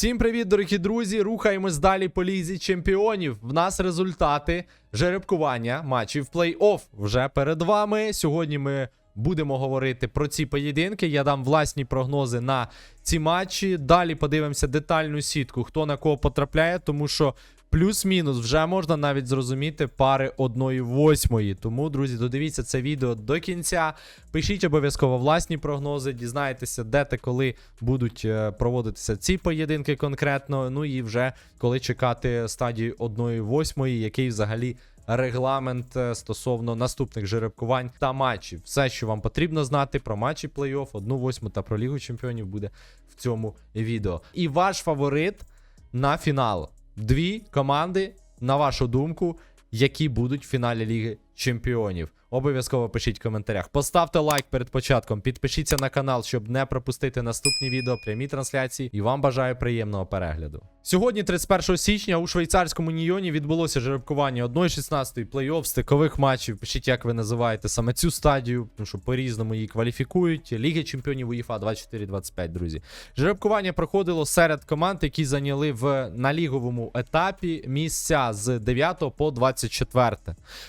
Всім привіт, дорогі друзі! Рухаємось далі по лізі чемпіонів. В нас результати жеребкування матчів плей-офф вже перед вами. Сьогодні ми будемо говорити про ці поєдинки. Я дам власні прогнози на ці матчі. Далі подивимося детальну сітку, хто на кого потрапляє, тому що. Плюс-мінус вже можна навіть зрозуміти пари 1-8. Тому, друзі, додивіться це відео до кінця. Пишіть обов'язково власні прогнози, дізнайтеся, де та коли будуть е, проводитися ці поєдинки конкретно. Ну і вже коли чекати стадії 1-8, який взагалі регламент е, стосовно наступних жеребкувань та матчів. Все, що вам потрібно знати про матчі плей-офф, 1-8 та про Лігу Чемпіонів буде в цьому відео. І ваш фаворит на фінал. Дві команди, на вашу думку, які будуть в фіналі Ліги Чемпіонів. Обов'язково пишіть в коментарях. Поставте лайк перед початком, підпишіться на канал, щоб не пропустити наступні відео, прямі трансляції. І вам бажаю приємного перегляду. Сьогодні, 31 січня, у швейцарському Нійоні відбулося жеребкування 1-16 плей-офф стикових матчів. Пишіть, як ви називаєте саме цю стадію, тому що по-різному її кваліфікують. Ліги чемпіонів УЄФА 24-25, друзі. Жеребкування проходило серед команд, які зайняли в наліговому етапі місця з 9 по 24.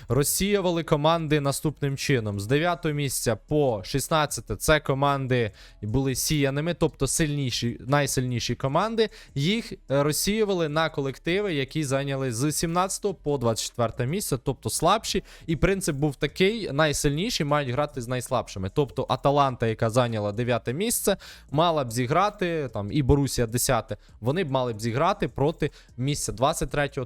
Розсіювали команди наступним чином: з 9 місця по 16 це команди були сіяними, тобто сильніші, найсильніші команди. Їх е, розсіювали на колективи, які зайняли з 17 по 24 місце, тобто слабші. І принцип був такий: найсильніші мають грати з найслабшими. Тобто Аталанта, яка зайняла 9 місце, мала б зіграти там і Борусія 10, вони б мали б зіграти проти місця 23 е,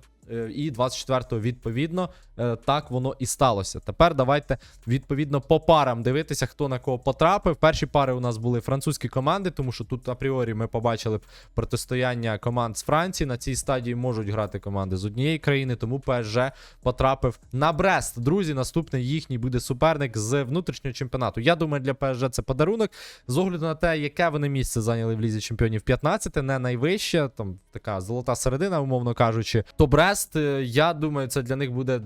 і 24 відповідно. Е, Так воно і сталося. Тепер давайте відповідно по парам дивитися, хто на кого потрапив. Перші пари у нас були французькі команди, тому що тут апріорі ми побачили протистояння команд з Франції. На цій стадії можуть грати команди з однієї країни, тому ПСЖ потрапив на Брест. Друзі, наступний їхній буде суперник з внутрішнього чемпіонату. Я думаю, для ПСЖ це подарунок. З огляду на те, яке вони місце зайняли в лізі чемпіонів 15, не найвище, там така золота середина, умовно кажучи. То Брест, е, я думаю, це для них буде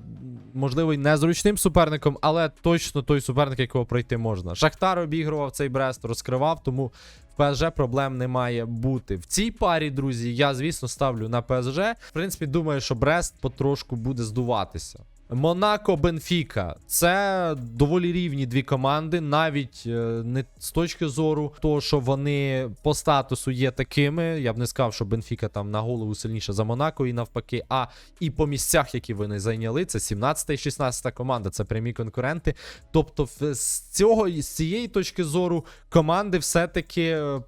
можливо й незручним суперником, але точно той суперник, якого пройти можна. Шахтар обігрував цей Брест, розкривав, тому в ПСЖ проблем не має бути. В цій парі, друзі, я, звісно, ставлю на ПСЖ. В принципі, думаю, що Брест потрошку буде здуватися. Монако Бенфіка це доволі рівні дві команди, навіть е, не з точки зору того, що вони по статусу є такими. Я б не сказав, що Бенфіка там на голову сильніша за Монако і навпаки. А і по місцях, які вони зайняли, це 17 і 16 команда, це прямі конкуренти. Тобто, з цього з цієї точки зору команди все-таки е,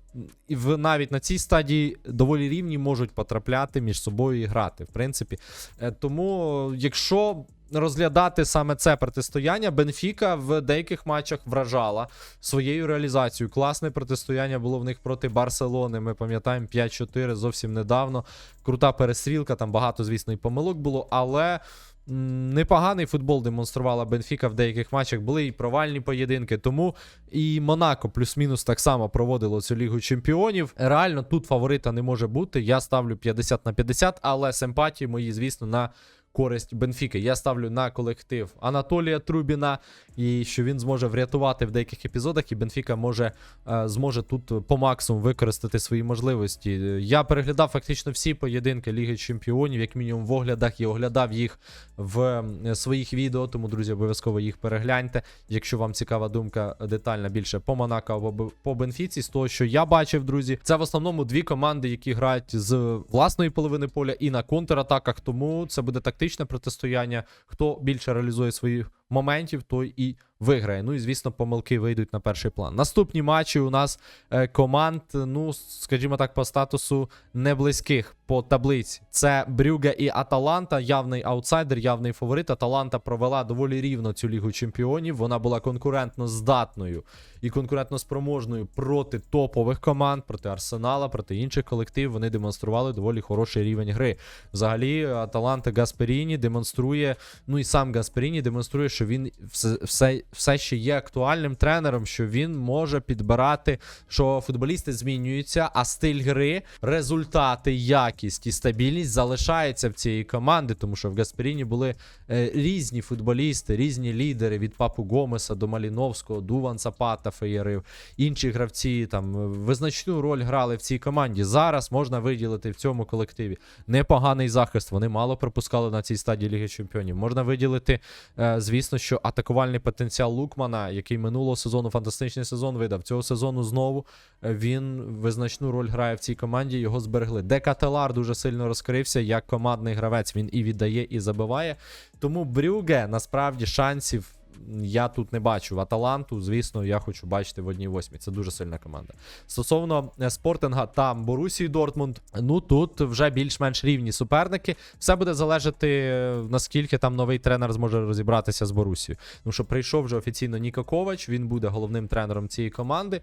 і в навіть на цій стадії доволі рівні можуть потрапляти між собою і грати. В принципі, Е, тому, якщо розглядати саме це протистояння, Бенфіка в деяких матчах вражала своєю реалізацією. Класне протистояння було в них проти Барселони. Ми пам'ятаємо 5-4 зовсім недавно. Крута перестрілка, там багато, звісно, і помилок було, але. Непоганий футбол демонструвала Бенфіка в деяких матчах. Були і провальні поєдинки. Тому і Монако плюс-мінус так само проводило цю лігу чемпіонів. Реально тут фаворита не може бути. Я ставлю 50 на 50, але симпатії мої, звісно, на користь Бенфіки. Я ставлю на колектив Анатолія Трубіна, і що він зможе врятувати в деяких епізодах, і Бенфіка може е, зможе тут по максимуму використати свої можливості. Я переглядав фактично всі поєдинки Ліги Чемпіонів, як мінімум в оглядах, і оглядав їх в своїх відео. Тому, друзі, обов'язково їх перегляньте. Якщо вам цікава думка детальна більше по Монако або по Бенфіці, з того, що я бачив, друзі, це в основному дві команди, які грають з власної половини поля і на контратаках. Тому це буде тактичне протистояння. Хто більше реалізує своїх моментів, той і виграє. Ну і звісно, помилки вийдуть на перший план. Наступні матчі у нас е, команд, ну скажімо так, по статусу не близьких по таблиці. Це Брюга і Аталанта, явний аутсайдер, явний фаворит. Аталанта провела доволі рівно цю лігу чемпіонів. Вона була конкурентно здатною і конкурентно спроможною проти топових команд, проти Арсенала, проти інших колективів. Вони демонстрували доволі хороший рівень гри. Взагалі, Аталанта Гасперіні демонструє, ну і сам Гасперіні демонструє, що він все, все все ще є актуальним тренером, що він може підбирати, що футболісти змінюються, а стиль гри, результати, якість і стабільність залишаються в цієї команди, тому що в Гасперіні були е, різні футболісти, різні лідери від Папу Гомеса до Маліновського, Дуван Сапата Феєрив, інші гравці там е, визначну роль грали в цій команді. Зараз можна виділити в цьому колективі непоганий захист. Вони мало пропускали на цій стадії Ліги Чемпіонів. Можна виділити, е, звісно, що атакувальний потенціал Лукмана, який минулого сезону фантастичний сезон видав. Цього сезону знову е, він визначну роль грає в цій команді. Його зберегли. Декателар дуже сильно розкрився як командний гравець. Він і віддає, і забиває. Тому Брюге насправді шансів. Я тут не бачу Аталанту. Звісно, я хочу бачити в одній восьмій. Це дуже сильна команда. Стосовно е, Спортинга та Борусії Дортмунд, ну тут вже більш-менш рівні суперники. Все буде залежати, е, наскільки там новий тренер зможе розібратися з Борусією. Тому що прийшов вже офіційно Ніко Ковач, він буде головним тренером цієї команди.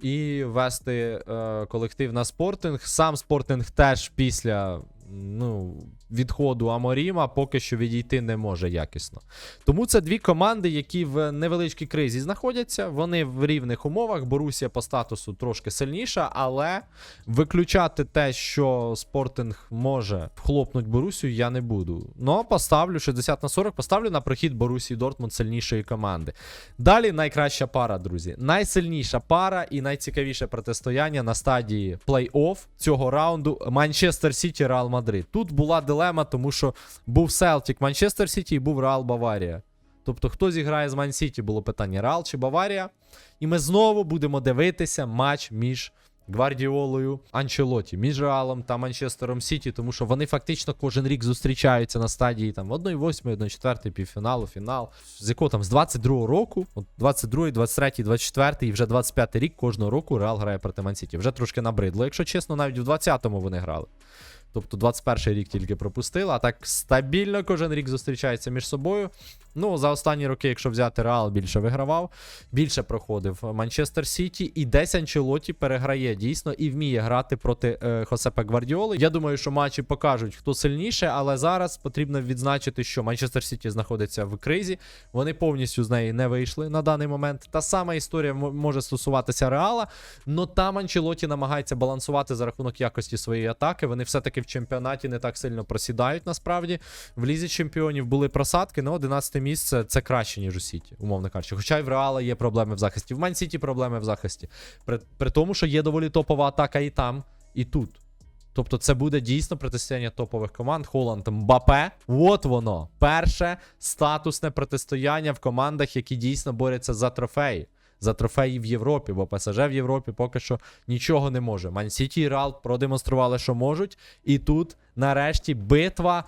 І вести е, колектив на спортинг. Сам спортинг теж після ну, відходу Аморіма поки що відійти не може якісно. Тому це дві команди, які в невеличкій кризі знаходяться. Вони в рівних умовах. Борусія по статусу трошки сильніша, але виключати те, що спортинг може вхлопнути Борусію, я не буду. Ну, поставлю 60 на 40, поставлю на прохід Борусії Дортмунд сильнішої команди. Далі найкраща пара, друзі. Найсильніша пара і найцікавіше протистояння на стадії плей-офф цього раунду Манчестер Сіті Реал Мадрид. Тут була дилема, тому що був Селтік Манчестер Сіті і був Реал Баварія. Тобто, хто зіграє з Ман Сіті, було питання Реал чи Баварія. І ми знову будемо дивитися матч між Гвардіолою Анчелоті, між Реалом та Манчестером Сіті, тому що вони фактично кожен рік зустрічаються на стадії там 1-8, 1-4, півфіналу, фінал. З якого там з 22-го року, от 22-й, 23-й, 24-й і вже 25-й рік кожного року Реал грає проти Ман Сіті. Вже трошки набридло. Якщо чесно, навіть в 20-му вони грали. Тобто 21 рік тільки пропустила. а так стабільно кожен рік зустрічається між собою. Ну, за останні роки, якщо взяти Реал, більше вигравав, більше проходив Манчестер Сіті, і десь Анчелоті переграє дійсно і вміє грати проти е, Хосепа Гвардіоли. Я думаю, що матчі покажуть, хто сильніше, але зараз потрібно відзначити, що Манчестер Сіті знаходиться в кризі. Вони повністю з неї не вийшли на даний момент. Та сама історія може стосуватися Реала. Но там Анчелоті намагається балансувати за рахунок якості своєї атаки. Вони все-таки в чемпіонаті не так сильно просідають. Насправді в лізі чемпіонів були просадки. Ну, 11 місце це краще, ніж у Сіті, умовно кажучи. Хоча й в Реала є проблеми в захисті. В Ман Сіті проблеми в захисті. При, при тому, що є доволі топова атака і там, і тут. Тобто це буде дійсно протистояння топових команд. Холланд Мбапе. От воно. Перше статусне протистояння в командах, які дійсно борються за трофеї. За трофеї в Європі, бо ПСЖ в Європі поки що нічого не може. Ман Сіті і Реал продемонстрували, що можуть. І тут, нарешті, битва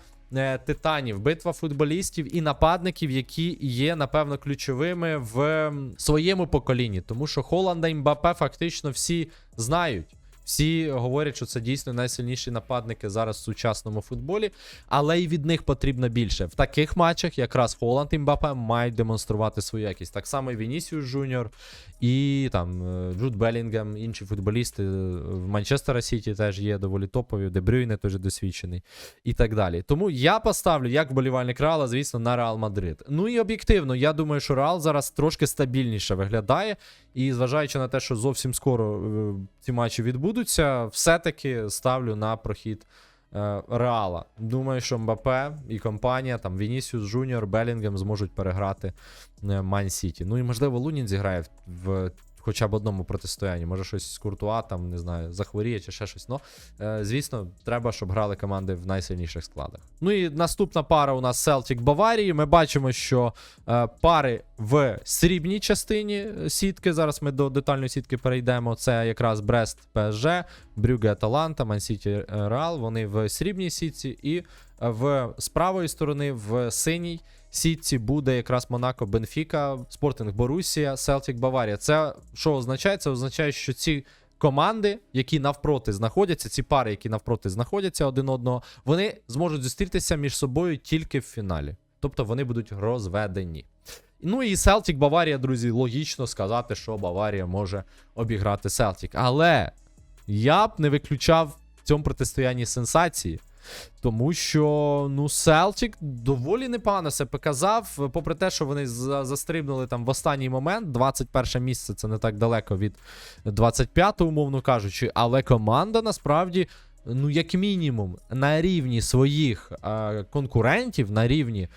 титанів, битва футболістів і нападників, які є, напевно, ключовими в своєму поколінні. Тому що Холланда і Мбапе фактично всі знають. Всі говорять, що це дійсно найсильніші нападники зараз в сучасному футболі, але й від них потрібно більше. В таких матчах якраз Холланд і Мбапе мають демонструвати свою якість. Так само і Вінісіус Жуніор, і там е, Джуд Белінгем, інші футболісти в Манчестера Сіті теж є доволі топові, Де Брюйне теж досвідчений і так далі. Тому я поставлю як вболівальник Реала, звісно, на Реал Мадрид. Ну і об'єктивно, я думаю, що Реал зараз трошки стабільніше виглядає. І зважаючи на те, що зовсім скоро е, ці матчі відбудуться, все-таки ставлю на прохід е, Реала. Думаю, що Мбапе і компанія, там Вінісіус Жуніор, Белінгем зможуть переграти е, Ман Сіті. Ну і можливо Лунін зіграє в хоча б одному протистоянні. Може щось з Куртуа, там, не знаю, захворіє чи ще щось. Ну, е, звісно, треба, щоб грали команди в найсильніших складах. Ну і наступна пара у нас Селтік Баварії. Ми бачимо, що е, пари в срібній частині сітки. Зараз ми до детальної сітки перейдемо. Це якраз Брест ПСЖ, Брюге Аталанта, Мансіті Реал. Вони в срібній сітці, і в з правої сторони в синій. Сітці буде якраз Монако Бенфіка, Спортинг Борусія, Селтік Баварія. Це що означає? Це означає, що ці команди, які навпроти знаходяться, ці пари, які навпроти знаходяться один одного, вони зможуть зустрітися між собою тільки в фіналі. Тобто вони будуть розведені. Ну і Селтік Баварія, друзі, логічно сказати, що Баварія може обіграти Селтік. Але я б не виключав в цьому протистоянні сенсації. Тому що ну Селтік доволі непогано себе показав, попри те, що вони застрибнули там в останній момент. 21 місце це не так далеко від 25-го, умовно кажучи, але команда насправді. Ну, як мінімум, на рівні своїх е, конкурентів, на рівні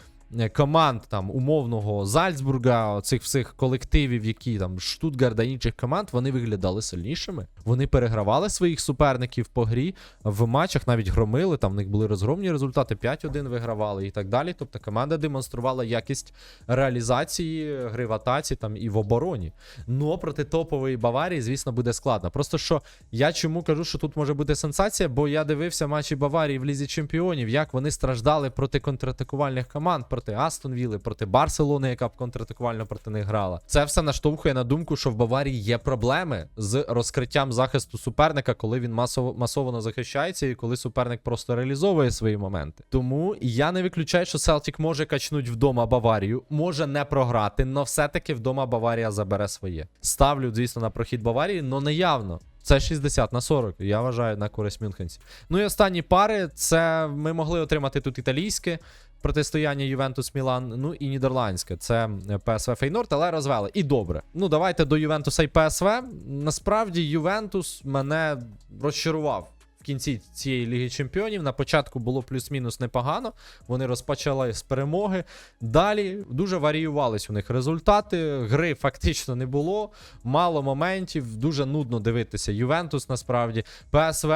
команд там умовного Зальцбурга, цих всіх колективів, які там Штутгарда інших команд, вони виглядали сильнішими. Вони перегравали своїх суперників по грі в матчах, навіть громили. Там в них були розгромні результати, 5-1 вигравали і так далі. Тобто команда демонструвала якість реалізації гри в атаці там і в обороні. Ну проти топової Баварії, звісно, буде складно. Просто що я чому кажу, що тут може бути сенсація, бо я дивився матчі Баварії в Лізі Чемпіонів, як вони страждали проти контратакувальних команд, проти Астон Вілли, проти Барселони, яка б контратакувально проти них грала. Це все наштовхує на думку, що в Баварії є проблеми з розкриттям захисту суперника, коли він масово масово захищається, і коли суперник просто реалізовує свої моменти. Тому я не виключаю, що Селтік може качнуть вдома Баварію, може не програти, але все-таки вдома Баварія забере своє. Ставлю, звісно, на прохід Баварії, але не явно. Це 60 на 40, я вважаю, на користь Мюнхенців. Ну і останні пари, це ми могли отримати тут італійське протистояння Ювентус Мілан, ну і нідерландське. Це ПСВ Фейнорд, але розвели. І добре. Ну, давайте до Ювентуса і ПСВ. Насправді, Ювентус мене розчарував. В кінці цієї Ліги Чемпіонів на початку було плюс-мінус непогано. Вони розпочали з перемоги. Далі дуже варіювались у них результати. Гри фактично не було. Мало моментів, дуже нудно дивитися. Ювентус насправді ПСВ.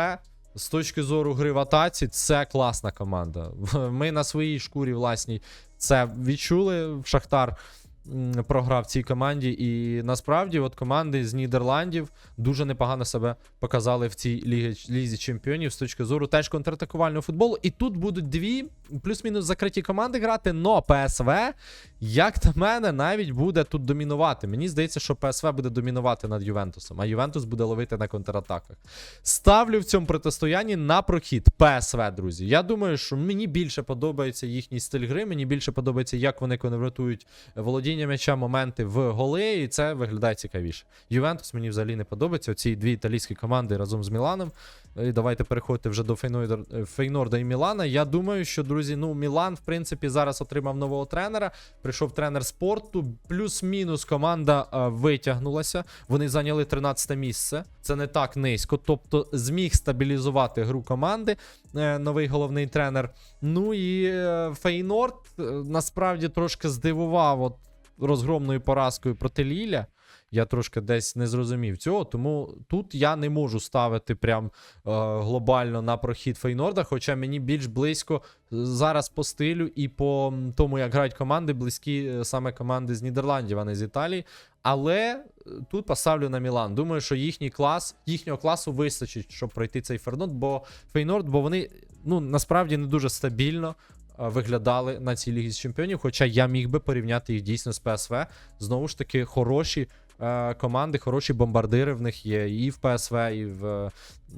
З точки зору гри в атаці, це класна команда. Ми на своїй шкурі власній це відчули. Шахтар програв цій команді. І насправді, от команди з Нідерландів дуже непогано себе показали в цій лігі, лізі чемпіонів з точки зору теж контратакувального футболу. І тут будуть дві плюс-мінус закриті команди грати. Но ПСВ, як на мене, навіть буде тут домінувати. Мені здається, що ПСВ буде домінувати над Ювентусом, а Ювентус буде ловити на контратаках. Ставлю в цьому протистоянні на прохід ПСВ, друзі. Я думаю, що мені більше подобається їхній стиль гри, мені більше подобається, як вони конвертують володіння м'яча, моменти в голи, і це виглядає цікавіше. Ювентус мені взагалі не подобається. Оці дві італійські команди разом з Міланом. І давайте переходити вже до Фейнорда, і Мілана. Я думаю, що, друзі, ну Мілан, в принципі, зараз отримав нового тренера. Прийшов тренер спорту. Плюс-мінус команда е, витягнулася. Вони зайняли 13 місце. Це не так низько. Тобто зміг стабілізувати гру команди. е, новий головний тренер. Ну і е, Фейнорд е, насправді трошки здивував от розгромною поразкою проти Ліля. Я трошки десь не зрозумів цього, тому тут я не можу ставити прям е, глобально на прохід Фейнорда, хоча мені більш близько е, зараз по стилю і по тому, як грають команди, близькі е, саме команди з Нідерландів, а не з Італії. Але е, тут поставлю на Мілан. Думаю, що їхній клас, їхнього класу вистачить, щоб пройти цей Фейнорд, бо Фейнорд, бо вони ну насправді не дуже стабільно виглядали на цій лігі з чемпіонів. Хоча я міг би порівняти їх дійсно з ПСВ. Знову ж таки, хороші команди, хороші бомбардири в них є і в ПСВ, і в е,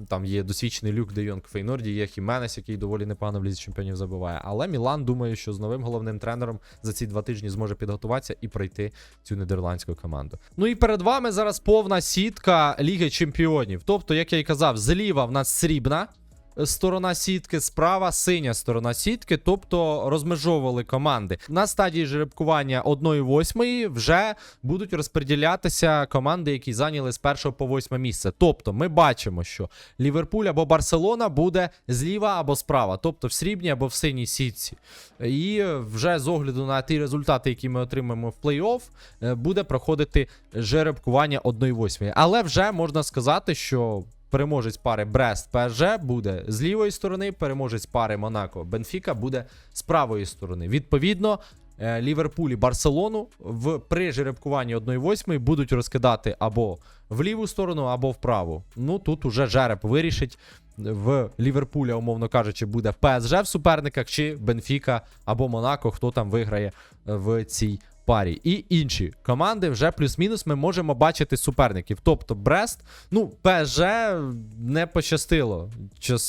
там є досвідчений люк Де Йонг Фейнорді, є Хіменес, який доволі непогано в лізі чемпіонів забиває. Але Мілан думаю, що з новим головним тренером за ці два тижні зможе підготуватися і пройти цю нідерландську команду. Ну і перед вами зараз повна сітка Ліги Чемпіонів. Тобто, як я і казав, зліва в нас срібна сторона сітки, справа синя сторона сітки, тобто розмежовували команди. На стадії жеребкування 1-8 вже будуть розподілятися команди, які зайняли з 1 по 8 місце. Тобто ми бачимо, що Ліверпуль або Барселона буде зліва або справа, тобто в срібній або в синій сітці. І вже з огляду на ті результати, які ми отримаємо в плей-офф, е, буде проходити жеребкування 1-8. Але вже можна сказати, що переможець пари Брест ПСЖ буде з лівої сторони, переможець пари Монако Бенфіка буде з правої сторони. Відповідно, е, Ліверпуль і Барселону в при жеребкуванні 1-8 будуть розкидати або в ліву сторону, або в праву. Ну тут уже жереб вирішить. В Ліверпуля, умовно кажучи, буде ПСЖ в суперниках, чи Бенфіка або Монако, хто там виграє в цій парі. І інші команди вже плюс-мінус ми можемо бачити суперників. Тобто Брест, ну, ПСЖ не пощастило,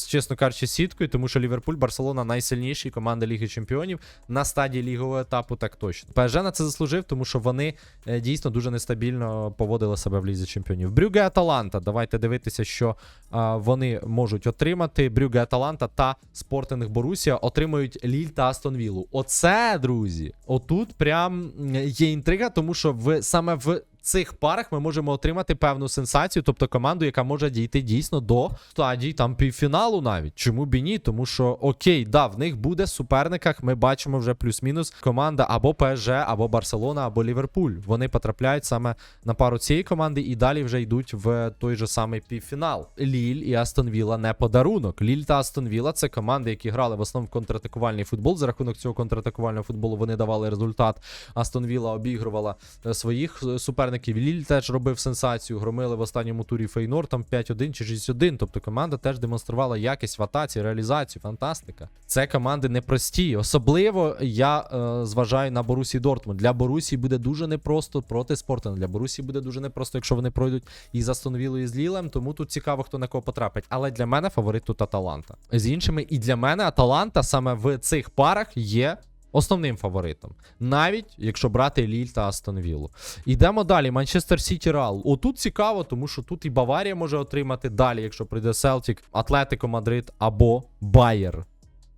чесно кажучи, сіткою, тому що Ліверпуль, Барселона найсильніші команди Ліги Чемпіонів на стадії лігового етапу, так точно. ПСЖ на це заслужив, тому що вони е, дійсно дуже нестабільно поводили себе в лізі чемпіонів. Брюге Аталанта. Давайте дивитися, що а, вони можуть отримати. Брюге Аталанта та Спортинг Борусія отримують Ліль та Астон Віллу. Оце, друзі, отут прям є інтрига, тому що в саме в. Цих парах ми можемо отримати певну сенсацію, тобто команду, яка може дійти дійсно до стадії там півфіналу навіть. Чому б і ні? Тому що окей, да, в них буде в суперниках. Ми бачимо вже плюс-мінус команда або ПСЖ, або Барселона, або Ліверпуль. Вони потрапляють саме на пару цієї команди і далі вже йдуть в той же самий півфінал. Ліль і Астон Вілла не подарунок. Ліль та Астон Вілла це команди, які грали в основному в контратакувальний футбол. За рахунок цього контратакувального футболу вони давали результат. Астон Вілла обігрувала е, своїх е, суперників. Ліль теж робив сенсацію. Громили в останньому турі Фейнор там 5-1 чи 6-1. Тобто команда теж демонструвала якість в атаці, реалізацію. Фантастика. Це команди непрості. Особливо я е, зважаю на Борусі Дортмунд. Для Борусі буде дуже непросто проти Спортинга. Для Борусі буде дуже непросто, якщо вони пройдуть і з Астон і з Лілем. Тому тут цікаво, хто на кого потрапить. Але для мене фаворит тут Аталанта. З іншими, і для мене Аталанта саме в цих парах є. Основним фаворитом, навіть якщо брати Ліль та Астон Віллу. Йдемо далі. Манчестер Сіті Реал. Отут цікаво, тому що тут і Баварія може отримати далі, якщо прийде Селтік, Атлетико Мадрид або Байер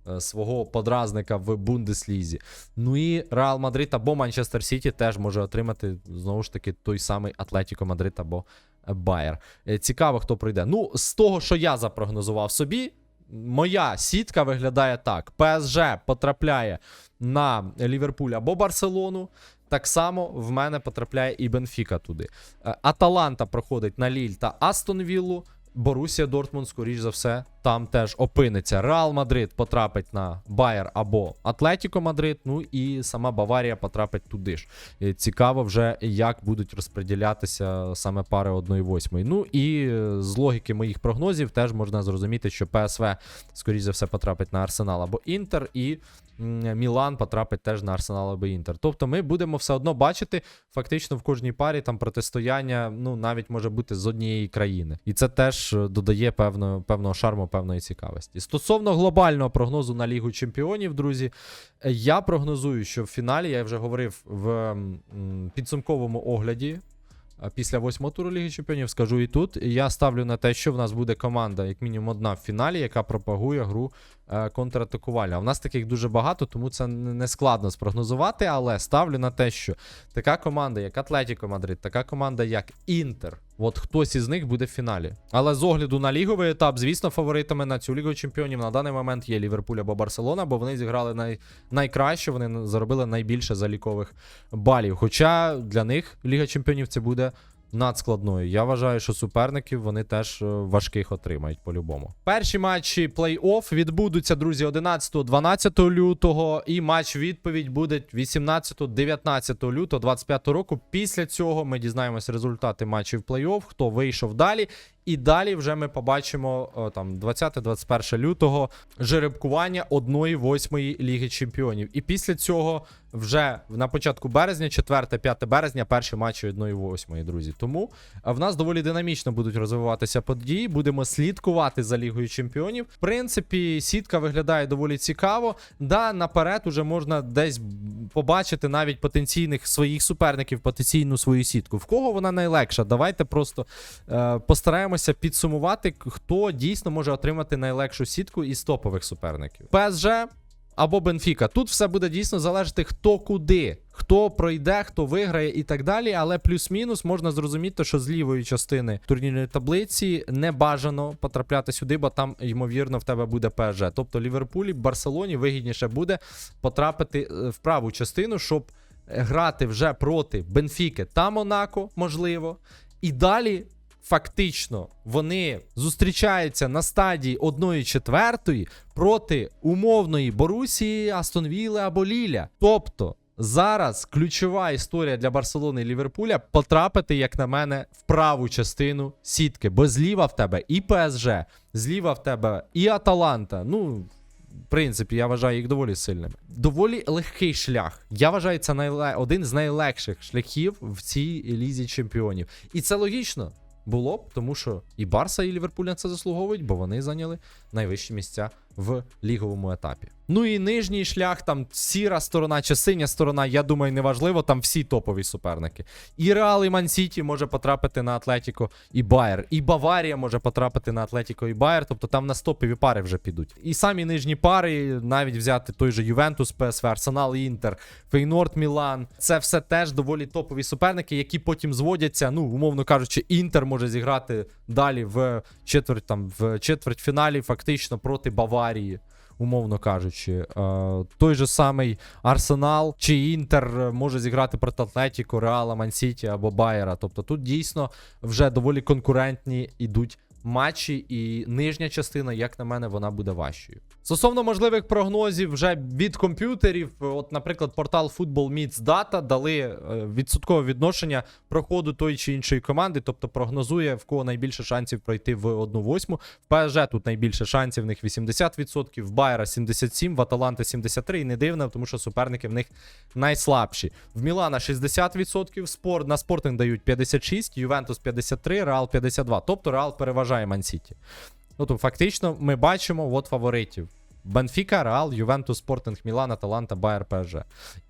е, свого подразника в Бундеслізі. Ну і Реал Мадрид або Манчестер Сіті теж може отримати знову ж таки той самий Атлетіко Мадрид або Байер. Е, Цікаво, хто прийде. Ну, з того, що я запрогнозував собі, моя сітка виглядає так: ПСЖ потрапляє на Ліверпуль або Барселону. Так само в мене потрапляє і Бенфіка туди. Е, Аталанта проходить на Ліль та Астон Віллу. Борусія Дортмунд, скоріш за все, там теж опиниться. Реал Мадрид потрапить на Байер або Атлетіко Мадрид. Ну і сама Баварія потрапить туди ж. Е, Цікаво вже, як будуть розподілятися саме пари 1-8. Ну і е, з логіки моїх прогнозів теж можна зрозуміти, що ПСВ, скоріш за все, потрапить на Арсенал або Інтер, і Мілан потрапить теж на Арсенал або Інтер. Тобто ми будемо все одно бачити фактично в кожній парі там протистояння, ну навіть може бути з однієї країни. І це теж е, додає певного, певного шарму, певної цікавості. Стосовно глобального прогнозу на Лігу Чемпіонів, друзі, е, я прогнозую, що в фіналі я вже говорив в підсумковому огляді. Після восьмого туру Ліги Чемпіонів скажу і тут. Я ставлю на те, що в нас буде команда, як мінімум одна в фіналі, яка пропагує гру е, У А в нас таких дуже багато, тому це не складно спрогнозувати. Але ставлю на те, що така команда, як Атлетіко Мадрид, така команда, як Інтер, от хтось із них буде в фіналі. Але з огляду на ліговий етап, звісно, фаворитами на цю лігу чемпіонів на даний момент є Ліверпуль або Барселона, бо вони зіграли най... найкраще, вони заробили найбільше залікових балів. Хоча для них Ліга Чемпіонів це буде надскладною. Я вважаю, що суперників вони теж е, важких отримають по-любому. Перші матчі плей-офф відбудуться, друзі, 11-12 лютого, і матч відповідь буде 18-19 лютого 25 року. Після цього ми дізнаємося результати матчів плей-офф, хто вийшов далі. І далі вже ми побачимо о, там 20-21 лютого жеребкування 1-8 Ліги Чемпіонів. І після цього вже на початку березня, 4-5 березня, перші матчі 1-8, друзі. Тому в нас доволі динамічно будуть розвиватися події. Будемо слідкувати за Лігою Чемпіонів. В принципі, сітка виглядає доволі цікаво. Да, наперед уже можна десь побачити навіть потенційних своїх суперників, потенційну свою сітку. В кого вона найлегша? Давайте просто е, постараємося підсумувати, хто дійсно може отримати найлегшу сітку із топових суперників. ПСЖ або Бенфіка. Тут все буде дійсно залежати, хто куди, хто пройде, хто виграє і так далі. Але плюс-мінус можна зрозуміти, що з лівої частини турнірної таблиці не бажано потрапляти сюди, бо там, ймовірно, в тебе буде ПСЖ. Тобто Ліверпулі, Барселоні вигідніше буде потрапити е, в праву частину, щоб грати вже проти Бенфіки та Монако, можливо. І далі. Фактично, вони зустрічаються на стадії 1-4 проти умовної Борусії, Астон Вілли або Ліля. Тобто зараз ключова історія для Барселони і Ліверпуля потрапити, як на мене, в праву частину сітки. Бо зліва в тебе і ПСЖ, зліва в тебе і Аталанта. Ну. в принципі, я вважаю їх доволі сильними. Доволі легкий шлях. Я вважаю, це найле... один з найлегших шляхів в цій лізі чемпіонів. І це логічно було б, тому що і Барса, і Ліверпуль на це заслуговують, бо вони зайняли найвищі місця в ліговому етапі. Ну і нижній шлях, там сіра сторона чи синя сторона, я думаю, неважливо, там всі топові суперники. І Реал, і Ман-Сіті може потрапити на Атлетіко і Байер. І Баварія може потрапити на Атлетіко і Байер. Тобто там на стопові пари вже підуть. І самі нижні пари, навіть взяти той же Ювентус, ПСВ, Арсенал, Інтер, Фейнорд, Мілан. Це все теж доволі топові суперники, які потім зводяться. Ну, умовно кажучи, Інтер може зіграти далі в четверть там в четвертьфіналі, фактично проти Баварії. Умовно кажучи, Е, той же самий Арсенал чи Інтер е, може зіграти проти Атлетіко, Реала, Мансіті або Байера. Тобто тут дійсно вже доволі конкурентні ідуть матчі, і нижня частина, як на мене, вона буде важчою. Стосовно можливих прогнозів вже від комп'ютерів, от, наприклад, портал Football Meets Data дали е, відсоткове відношення проходу тої чи іншої команди, тобто прогнозує, в кого найбільше шансів пройти в 1-8. В ПСЖ тут найбільше шансів, в них 80%, в Байера 77%, в Аталанти 73%, і не дивно, тому що суперники в них найслабші. В Мілана 60%, спорт, на спортинг дають 56%, Ювентус 53%, Реал 52%. Тобто Реал переважає Мансіті. Ну, то фактично ми бачимо от фаворитів. Бенфіка, Реал, Ювентус, Спортинг, Мілан, Аталанта, Байер, ПСЖ.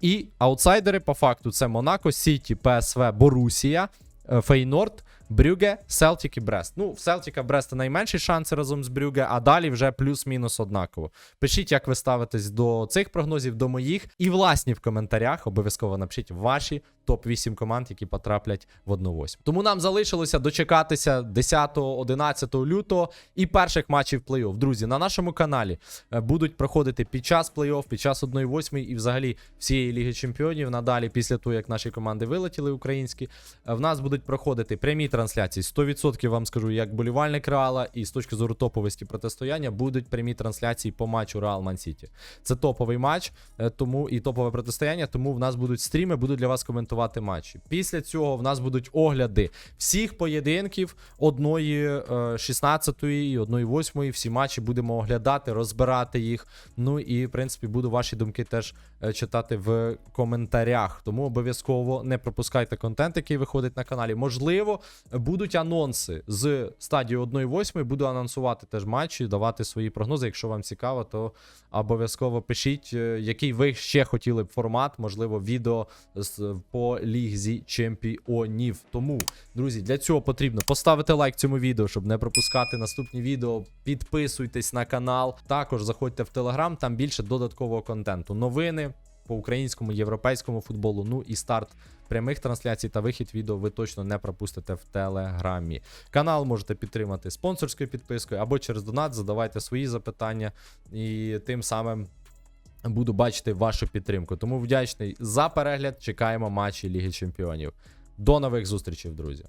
І аутсайдери по факту це Монако, Сіті, ПСВ, Борусія, е, Фейнорд, Брюге, Селтік і Брест. Ну, в Селтіка Бреста найменші шанси разом з Брюге, а далі вже плюс-мінус однаково. Пишіть, як ви ставитесь до цих прогнозів, до моїх, і власні в коментарях. Обов'язково напишіть ваші топ-8 команд, які потраплять в 1-8. Тому нам залишилося дочекатися 10-11 лютого і перших матчів плей-офф. Друзі, на нашому каналі е, будуть проходити під час плей-офф, під час 1-8 і взагалі всієї Ліги Чемпіонів. Надалі, після того, як наші команди вилетіли українські, е, в нас будуть проходити прямі трансляції. 100% вам скажу, як болівальник Реала, і з точки зору топовості протистояння будуть прямі трансляції по матчу Реал Ман Сіті. Це топовий матч, е, тому і топове протистояння, тому в нас будуть стріми, буду для вас коментувати матчі. Після цього в нас будуть огляди всіх поєдинків одної е, 16-ї і одної 8-ї. Всі матчі будемо оглядати, розбирати їх. Ну і в принципі буду ваші думки теж е, читати в коментарях. Тому обов'язково не пропускайте контент, який виходить на каналі. Можливо, будуть анонси з стадії 1-8. Буду анонсувати теж матчі, давати свої прогнози. Якщо вам цікаво, то обов'язково пишіть, е, який ви ще хотіли б формат, можливо, відео з, по лізі чемпіонів. Тому, друзі, для цього потрібно поставити лайк цьому відео, щоб не пропускати наступні відео. Підписуйтесь на канал. Також заходьте в телеграм, там більше додаткового контенту. Новини по українському, європейському футболу. Ну і старт прямих трансляцій та вихід відео ви точно не пропустите в телеграмі. Канал можете підтримати спонсорською підпискою або через донат. Задавайте свої запитання, і тим самим буду бачити вашу підтримку. Тому вдячний за перегляд. Чекаємо матчі Ліги Чемпіонів. До нових зустрічей, друзі.